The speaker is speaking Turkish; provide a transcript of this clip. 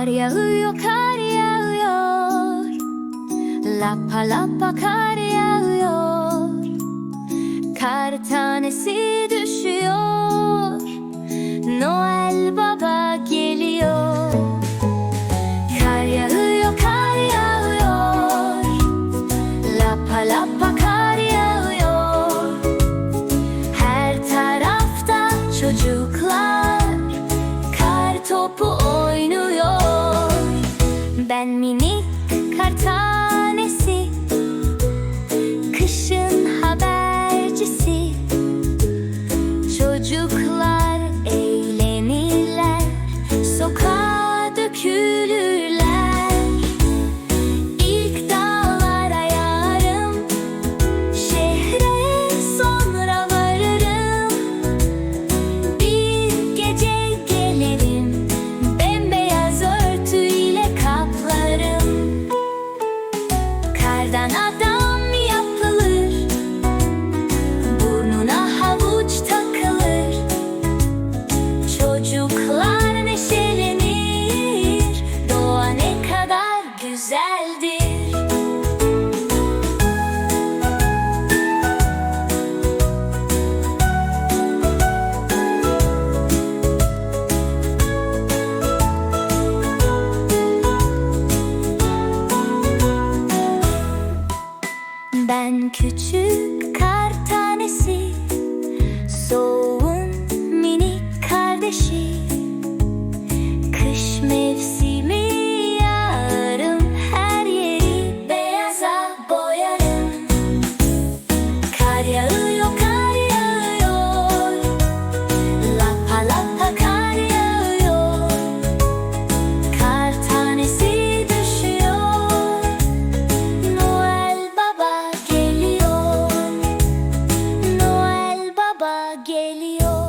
Kar yağıyor, kar yağıyor. Lapa lapa kar yağıyor. Kar tanesi düşüyor. Noel Baba geliyor. Kar yağıyor, kar yağıyor. Lapa lapa kar yağıyor. Her tarafta çocuklar Ben minik kartal. ben küçük kar tanesi. geliyor.